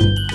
you.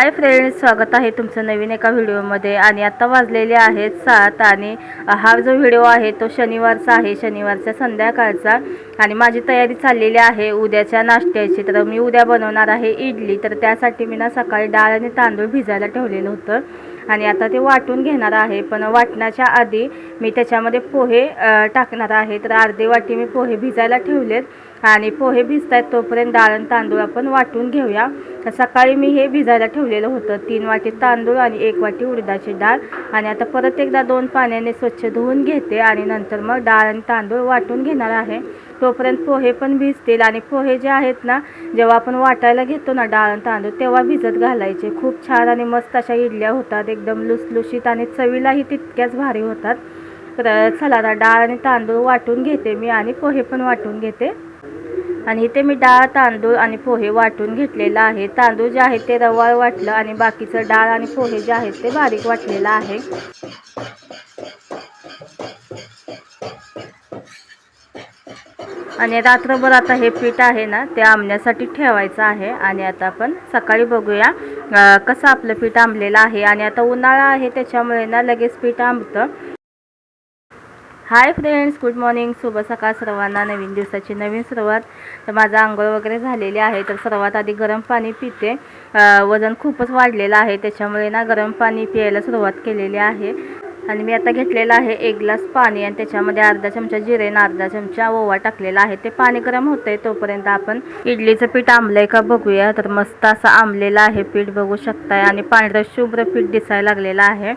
Hi friends स्वागत आहे तुमचं नवीन एका व्हिडिओमध्ये. आणि आत्ता वाजलेले आहेत सात आणि हा जो व्हिडिओ आहे तो शनिवारचा आहे शनिवारच्या संध्याकाळचा. आणि माझी तयारी चाललेली आहे उद्याच्या नाश्त्याची. तर मी उद्या बनवणार आहे इडली. तर त्यासाठी मी ना सकाळी डाळ आणि तांदूळ भिजायला ठेवलेलं होतं. आणि आता ते वाटून घेणार आहे. पण वाटण्याच्या आधी मी त्याच्यामध्ये पोहे टाकणार आहे. तर अर्धे वाटी मी पोहे भिजायला ठेवलेत. आणि पोहे भिजत आहेत तोपर्यंत डाळ आणि तांदूळ आपण वाटून घेऊया. तर सकाळी मी हे भिजायला ठेवलेलं होतं. तीन वाटी तांदूळ आणि एक वाटी उडदाची डाळ. आणि आता परत एकदा दोन पाण्याने स्वच्छ धुवून घेते. आणि नंतर मग डाळ आणि तांदूळ वाटून घेणार आहे. तोपर्यंत पोहे पण भिजतील. आणि पोहे जे आहेत ना जेव्हा आपण वाटायला घेतो ना डाळ आणि तांदूळ तेव्हा भिजत घालायचे. खूप छान आणि मस्त अशा इडल्या होतात. एकदम लुसलुशीत आणि चवीलाही तितक्याच भारी होतात. तर चला आता डाळ आणि तांदूळ वाटून घेते मी आणि पोहे पण वाटून घेते. आणि इथे मी डाळ तांदूळ आणि पोहे वाटून घेतलेलं आहे. तांदूळ जे आहे ते रवाळ वाटलं आणि बाकीचं डाळ आणि पोहे जे आहेत ते बारीक वाटलेलं आहे. आणि रात्रभर आता हे पीठ आहे ना ते आंबण्यासाठी ठेवायचं आहे. आणि आता आपण सकाळी बघूया कसं आपलं पीठ आंबलेलं आहे. आणि आता उन्हाळा आहे त्याच्यामुळे ना लगेच पीठ आंबतं. हाय फ्रेंड्स गुड मॉर्निंग शुभ सकाळ सर्वांना. नवीन दिवसाची नवीन सुरुवात. तर माझं आंघोळ वगैरे झालेली आहे तर सर्वात आधी गरम पाणी पिते. वजन खूपच वाढलेलं आहे त्याच्यामुळे ना गरम पाणी प्यायला सुरुवात केलेली आहे. आणि मी आता घेतलेलं आहे एक ग्लास पाणी आणि त्याच्यामध्ये अर्धा चमचा जिरे आणि अर्धा चमचा ओवा टाकलेला आहे. ते पाणी गरम होतंय तोपर्यंत आपण इडलीचं पीठ आंबलंय का बघूया. तर मस्त असं आंबलेलं आहे पीठ बघू शकताय आणि पांढरं शुभ्र पीठ दिसायला लागलेलं आहे.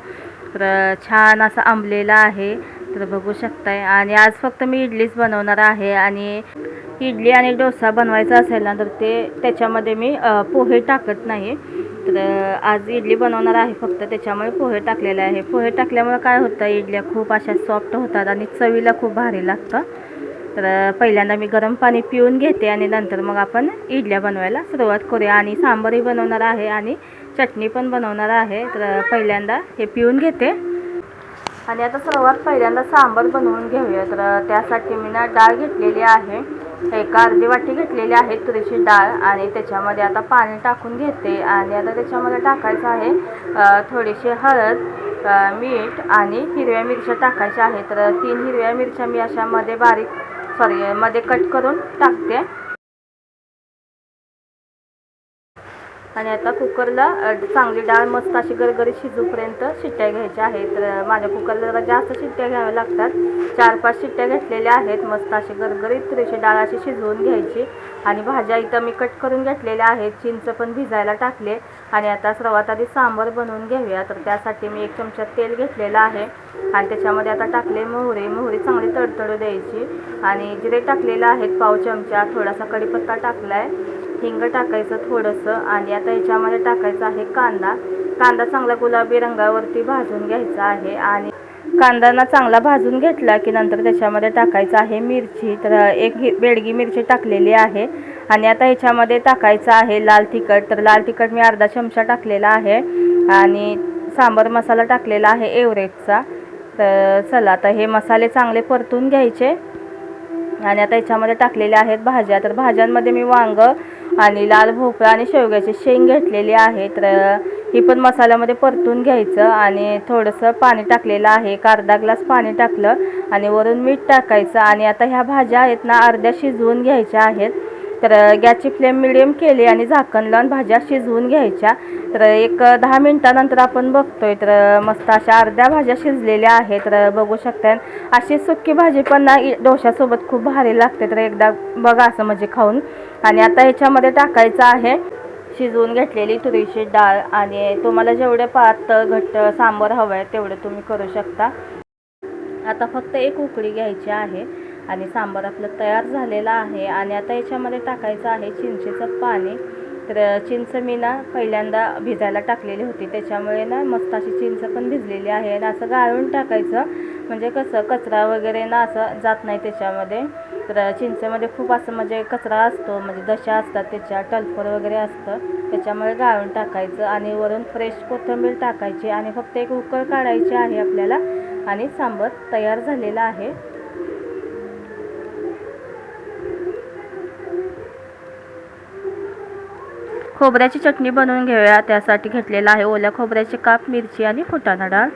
तर छान असं आंबलेलं आहे. तर बघू शकताय. आणि आज फक्त मी इडलीच बनवणार आहे आणि इडली आणि डोसा बनवायचा असेल ना तर ते त्याच्यामध्ये मी पोहे टाकत नाही. तर आज इडली बनवणार आहे फक्त. त्याच्यामुळे पोहे टाकलेले आहे. पोहे टाकल्यामुळे काय होतं इडल्या खूप अशा सॉफ्ट होतात आणि चवीला खूप भारी लागतं. तर पहिल्यांदा मी गरम पाणी पिऊन घेते आणि नंतर मग आपण इडल्या बनवायला सुरुवात करूया. आणि सांबारही बनवणार आहे आणि चटणी पण बनवणार आहे. तर पहिल्यांदा हे पिऊन घेते. आणि आता सर्वात पहिल्यांदा सांबार बनवून घेऊया. तर त्यासाठी मी ना डाळ घेतलेली आहे. एक अर्धी वाटी घेतलेली आहे तुरीची डाळ आणि त्याच्यामध्ये आता पाणी टाकून घेते. आणि आता त्याच्यामध्ये टाकायचं आहे थोडीशी हळद मीठ आणि हिरव्या मिरच्या टाकायच्या आहे तर तीन हिरव्या मिरच्या मी अशामध्ये बारीक सॉरी मध्ये कट करून टाकते. आणि आता कुकरला चांगली डाळ मस्त अशी गरगरीत शिजूपर्यंत शिट्ट्या घ्यायच्या आहेत. तर माझ्या कुकरला जरा जास्त शिट्ट्या घ्याव्या लागतात. चार पाच शिट्ट्या घेतलेल्या आहेत. मस्त अशी गरगरीत तुरीची डाळ अशी शिजवून घ्यायची. आणि भाज्या इथं मी कट करून घेतलेल्या आहेत. चिंच पण भिजायला टाकले. आणि आता सर्वात आधी सांबार बनवून घेऊया. तर त्यासाठी मी एक चमचा तेल घेतलेलं आहे. आणि त्याच्यामध्ये आता टाकले मोहरी. मोहरी चांगली तडतडू द्यायची. आणि जिरे टाकलेलं आहेत. पाव चमचा. थोडासा कढीपत्ता टाकला आहे हिंग टाकायचं थोडंसं आणि आता याच्यामध्ये टाकायचं आहे कांदा. कांदा चांगला गुलाबी रंगावरती भाजून घ्यायचा आहे आणि कांदा चांगला भाजून घेतला की नंतर त्याच्यामध्ये टाकायचं आहे मिरची. तर एक बेडगी मिरची टाकलेली आहे आणि आता ह्याच्यामध्ये टाकायचं आहे लाल तिखट. तर लाल तिखट मी अर्धा चमचा टाकलेला आहे आणि सांबर मसाला टाकलेला आहे एवरेजचा तर चला आता हे मसाले चांगले परतून घ्यायचे आणि आता याच्यामध्ये टाकलेल्या आहेत भाज्या. तर भाज्यांमध्ये मी वांगं आणि लाल भोपळा आणि शेवग्याचे शेंग घेतलेली आहे. तर ही पण मसाल्यामध्ये परतून घ्यायचं आणि थोडंसं पाणी टाकलेलं आहे. एक अर्धा ग्लास पाणी टाकलं आणि वरून मीठ टाकायचं आणि आता ह्या भाज्या आहेत ना अर्ध्या शिजवून घ्यायच्या आहेत. तर गॅसची फ्लेम मिडियम केली आणि झाकण लावून भाज्या शिजवून घ्यायच्या. तर एक दहा मिनटानंतर आपण बघतोय. तर मस्त अशा अर्ध्या भाज्या शिजलेल्या आहेत. तर बघू शकता अशी सुक्की भाजी पण ना डोशासोबत डोश्यासोबत खूप भारी लागते. तर एकदा बघा असं म्हणजे खाऊन. आणि आता ह्याच्यामध्ये टाकायचं आहे. शिजवून घेतलेली तुरीची डाळ आणि तुम्हाला जेवढे पातळ घट्ट सांबार हवं आहे तेवढं तुम्ही करू शकता. आता फक्त एक उकळी घ्यायची आहे आणि सांबार आपलं तयार झालेलं आहे. आणि आता याच्यामध्ये टाकायचं आहे चिंचेचं पाणी. तर चिंच मी ना पहिल्यांदा भिजायला टाकलेली होती. त्याच्यामुळे ना मस्त अशी चिंच पण भिजलेली आहे. आणि असं गाळून टाकायचं. म्हणजे कसं कचरा वगैरे ना असं जात नाही त्याच्यामध्ये. तर चिंचेमध्ये खूप असं म्हणजे कचरा असतो म्हणजे दशा असतात त्याच्या टलफर वगैरे असतं. त्याच्यामुळे गाळून टाकायचं आणि वरून फ्रेश कोथिंबीर टाकायची आणि फक्त एक उकळ काढायची आहे आपल्याला आणि सांबर तयार झालेला आहे. खोबऱ्याची चटणी बनवून घेऊया. त्यासाठी घेतलेला आहे ओल्या खोबऱ्याचे काप मिरची आणि फुटाणा डाळ.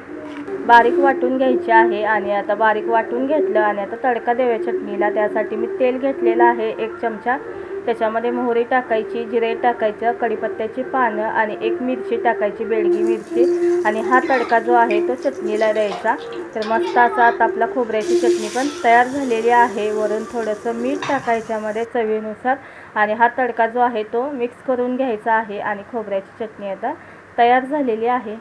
बारीक वाटून घ्यायची आहे आणि आता बारीक वाटून घेतलं आणि आता तडका देऊया चटणीला. त्यासाठी मी तेल घेतलेलं आहे एक चमचा. त्याच्यामध्ये मोहरी टाकायची जिरे टाकायचं कढीपत्त्याची पानं आणि एक मिरची टाकायची बेडगी मिरची. आणि हा तडका जो आहे तो चटणीला द्यायचा. तर मस्त असा आता आपला खोबऱ्याची चटणी पण तयार झालेली आहे. वरून थोडंसं मीठ टाकायच्यामध्ये चवीनुसार. आणि हा तडका जो आहे तो मिक्स करून घ्यायचा आहे आणि खोबऱ्याची चटणी आता तयार झालेली आहे.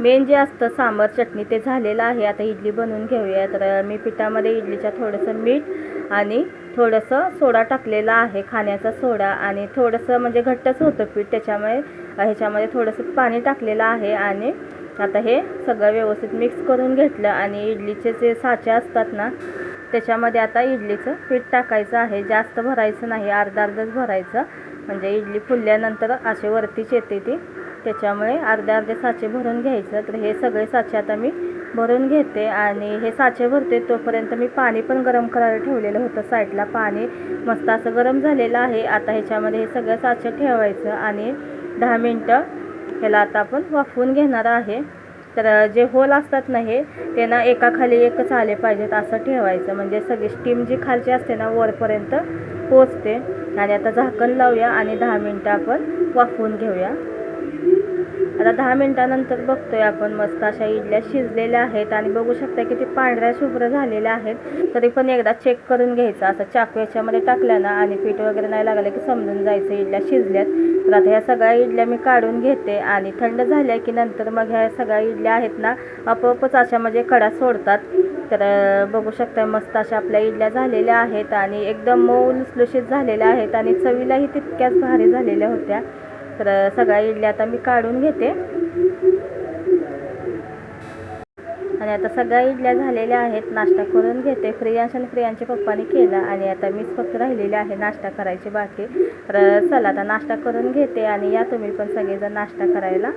मेन जे असतं सांबार चटणी ते झालेलं आहे. आता इडली बनवून घेऊया. तर मी पिठामध्ये इडलीच्या थोडंसं मीठ आणि थोडंसं सोडा टाकलेला आहे खाण्याचा सोडा. आणि थोडंसं म्हणजे घट्टच होतं पीठ त्याच्यामुळे ह्याच्यामध्ये थोडंसं पाणी टाकलेलं आहे. आणि आता हे सगळं व्यवस्थित मिक्स करून घेतलं. आणि इडलीचे जे साचे असतात ना त्याच्यामध्ये आता इडलीचं पीठ टाकायचं आहे. जास्त भरायचं नाही अर्धा अर्धच भरायचं. म्हणजे इडली फुलल्यानंतर असे वरतीच येते ती. त्याच्यामुळे अर्धे अर्धे साचे भरून घ्यायचं. तर हे सगळे साचे आता मी भरून घेते आणि हे साचे भरते तोपर्यंत मी पाणी पण गरम करायला ठेवलेलं होतं साईडला. पाणी मस्त असं गरम झालेलं आहे. आता ह्याच्यामध्ये हे सगळं साचे ठेवायचं आणि दहा मिनटं ह्याला आता आपण वाफवून घेणार आहे. तर जे होल असतात ना हे ते ना एकाखाली एकच आले पाहिजेत असं ठेवायचं. म्हणजे सगळी स्टीम जी खालची असते ना वरपर्यंत पोचते. आणि आता झाकण लावूया आणि दहा मिनटं आपण वाफवून घेऊया. आता दहा मिनटानंतर बघतोय आपण मस्त अशा इडल्या शिजलेल्या आहेत आणि बघू शकता की ते पांढऱ्या शुभ्र झालेल्या आहेत. तरी पण एकदा चेक करून घ्यायचं. असं चाकू याच्यामध्ये टाकलं ना आणि पीठ वगैरे नाही लागलं की समजून जायचं इडल्या शिजल्यात. तर आता ह्या सगळ्या इडल्या मी काढून घेते आणि थंड झाल्या की नंतर मग ह्या सगळ्या इडल्या आहेत ना आपोआपच अशा म्हणजे कडा सोडतात. तर बघू शकता मस्त अशा आपल्या इडल्या झालेल्या आहेत आणि एकदम मऊ लुसलुशीत झालेल्या आहेत आणि चवीलाही तितक्याच भारी झालेल्या होत्या. तर सगळ्या इडल्या आता मी काढून घेते. आणि आता सगळ्या इडल्या झालेल्या आहेत नाश्ता करून घेते. फ्रियांश आणि फ्रियांच्या पप्पाने केला आणि आता मीच फक्त राहिलेले आहे नाश्ता करायची बाकी. तर चला आता नाश्ता करून घेते आणि या तुम्ही पण सगळेजण नाश्ता करायला.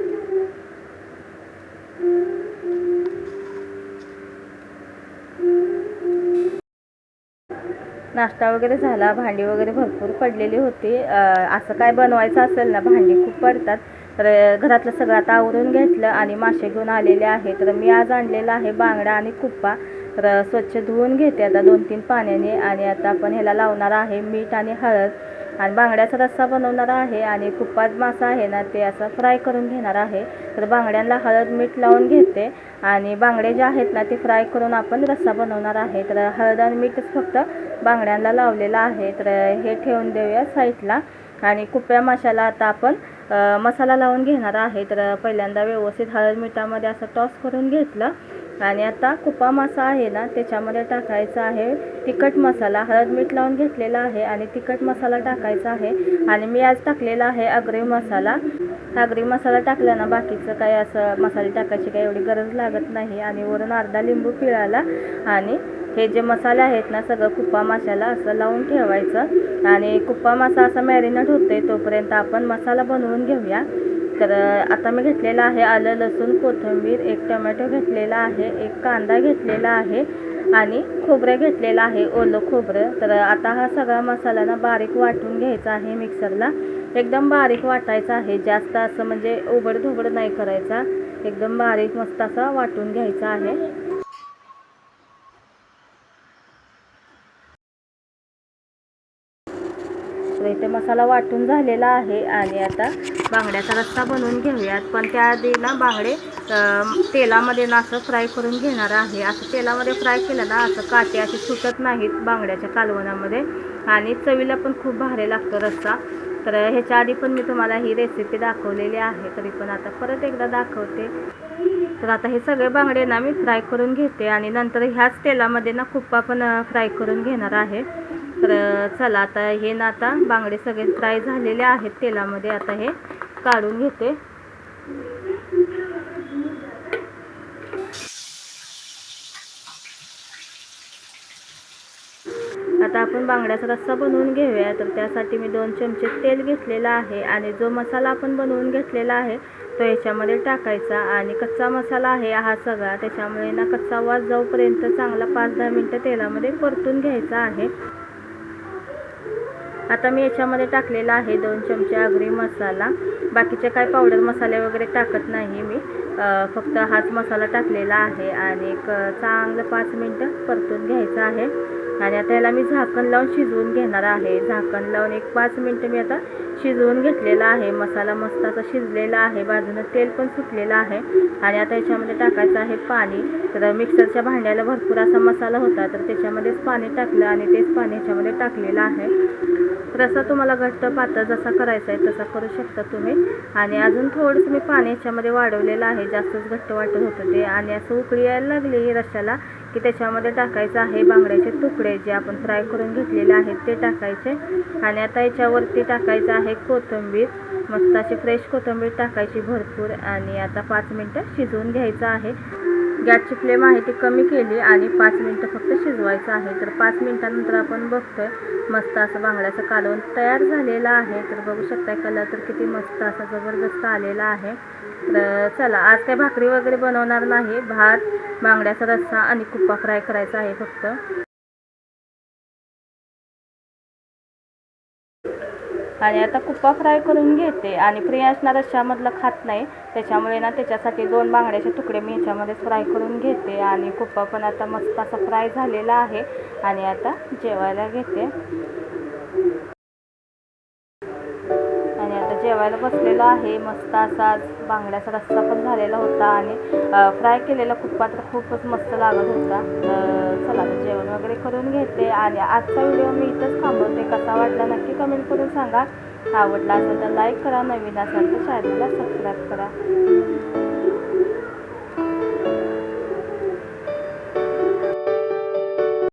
नाश्ता वगैरे झाला भांडी वगैरे भरपूर पडलेली होती. असं काय बनवायचं असेल ना भांडी खूप पडतात. तर घरातलं सगळं आता आवरून घेतलं आणि मासे घेऊन आलेले आहे तर मी आज आणलेला आहे बांगडा आणि कुप्पा. तर स्वच्छ धुवून घेते आता दोन तीन पाण्याने आणि आता आपण ह्याला लावणार आहे मीठ आणि हळद. आणि बांगड्याचा रस्सा बनवणार आहे आणि कुप्पा मासा आहे ना ते असं फ्राय करून घेणार आहे. तर बांगड्यांना हळद मीठ लावून घेते आणि बांगडे जे आहेत ना ते फ्राय करून आपण रस्सा बनवणार आहे. तर हळद आणि मीठच फक्त बांगड्यांना लावलेला आहे. तर हे ठेवून देऊया साईडला. आणि कुप्या माशाला आता आपण मसाला लावून घेणार आहे. तर पहिल्यांदा व्यवस्थित हळद मिठामध्ये असं टॉस करून घेतलं. आणि आता कुपा मासा आहे ना त्याच्यामध्ये टाकायचा आहे तिखट मसाला. हळद मीठ लावून घेतलेला आहे आणि तिखट मसाला टाकायचा आहे. आणि मी आज टाकलेला आहे आगरी मसाला. आगरी मसाला टाकला ना बाकीचं काही असं मसाले टाकायची काही एवढी गरज लागत नाही. आणि वरून अर्धा लिंबू पिळाला. आणि हे जे मसाले आहेत ना सगळं कुप्पा माशाला असं लावून ठेवायचं. आणि कुप्पा मासा असा मॅरिनेट होते तोपर्यंत आपण मसाला बनवून घेऊया. तर आता मी घेतलेला आहे आलं लसूण कोथिंबीर एक टोमॅटो घेतलेला आहे एक कांदा घेतलेला आहे आणि खोबरं घेतलेलं आहे ओलं खोबरं. तर आता हा सगळा मसाला ना बारीक वाटून घ्यायचा आहे मिक्सरला. एकदम बारीक वाटायचा आहे जास्त असं म्हणजे उबडधुबड नाही करायचा. एकदम बारीक मस्त असा वाटून घ्यायचा आहे. तर इथे मसाला वाटून झालेला आहे आणि आता बांगड्याचा रस्सा बनवून घेऊयात. पण त्याआधी ना बांगडे तेलामध्ये ना असं फ्राय करून घेणार आहे. असं तेलामध्ये फ्राय केलं ना असं काटे असे सुटत नाहीत बांगड्याच्या कालवणामध्ये. आणि चवीला पण खूप भारी लागतो रस्सा. तर ह्याच्या आधी पण मी तुम्हाला ही रेसिपी दाखवलेली आहे. तरी पण आता परत एकदा दाखवते. तर आता हे सगळे बांगडे ना मी फ्राय करून घेते. आणि नंतर ह्याच तेलामध्ये ना कुप्पा पण फ्राय करून घेणार आहे. तर चला आता हे ना आता बांगडे सगळे फ्राय झालेले आहेत तेलामध्ये. आता हे काढून घेते. आता आपण बांगड्याचा रस्सा बनवून घेऊया. तर त्यासाठी मी दोन चमचे तेल घेतलेलं आहे आणि जो मसाला आपण बनवून घेतलेला आहे तो याच्यामध्ये टाकायचा. आणि कच्चा मसाला आहे हा सगळा. त्याच्यामुळे ना कच्चा वास जाऊपर्यंत चांगला पाच दहा मिनटं तेलामध्ये परतून घ्यायचा आहे. आता मी याच्यामध्ये टाकलेला आहे दोन चमचे आगरी मसाला. बाकीचे काय पावडर मसाले वगैरे टाकत नाही मी. फक्त हाच मसाला टाकलेला आहे आणि एक चांगलं पाच मिनटं परतून घ्यायचं आहे. आणि आता याला मी झाकण लावून शिजवून घेणार आहे. झाकण लावून एक पाच मिनटं मी आता शिजवून घेतलेला आहे. मसाला मस्त असा शिजलेला आहे. बाजूनं तेल पण सुटलेलं आहे. आणि आता याच्यामध्ये टाकायचं आहे पाणी. तर मिक्सरच्या भांड्याला भरपूर असा मसाला होता तर त्याच्यामध्येच पाणी टाकलं आणि तेच पाणी याच्यामध्ये टाकलेलं आहे. रसा तुम्हाला घट्ट पातळ जसा करायचा आहे तसा करू शकता तुम्ही. आणि अजून थोडंसं मी पाणी याच्यामध्ये वाढवलेलं आहे. जास्तच घट्ट वाटत होतं ते. आणि असं उकळी यायला लागली रशाला की त्याच्यामध्ये टाकायचं आहे बांगड्याचे तुकडे जे आपण फ्राय करून घेतलेले आहेत ते टाकायचे. आणि आता याच्यावरती टाकायचं आहे कोथिंबीर. मस्त अशी फ्रेश कोथिंबीर टाकायची भरपूर. आणि आता पाच मिनटं शिजवून घ्यायचं आहे. गॅसची फ्लेम आहे ती कमी केली आणि पाच मिनटं फक्त शिजवायचं आहे. तर पाच मिनटानंतर आपण बघतोय मस्त असं बांगड्याचं कालवण तयार झालेलं आहे. तर बघू शकताय कलर तर किती मस्त असा जबरदस्त आलेला आहे. तर चला आज काही भाकरी वगैरे बनवणार नाही. भात बांगड्याचा रस्सा आणि कुप्पा फ्राय करायचा आहे फक्त. आणि आता कुप्पा फ्राय करून घेते. आणि प्रियांश ना रश्श्यामधलं खात नाही. त्याच्यामुळे ना त्याच्यासाठी दोन बांगड्याचे तुकडे मी ह्याच्यामध्ये फ्राय करून घेते. आणि कुप्पा पण आता मस्त असा फ्राय झालेला आहे. आणि आता जेवायला घेते. जेवायला बसलेलो आहे. मस्त असा आज बांगड्याचा रस्सा पण झालेला होता आणि फ्राय केलेला कुप्पा तर खूपच मस्त लागत होता. चला तर जेवण वगैरे करून घेते आणि आजचा व्हिडिओ मी इथंच थांबवते. कसा वाटला नक्की कमेंट करून सांगा. आवडला असेल तर लाईक करा. नवीन असाल तर चॅनलला सबस्क्राईब करा.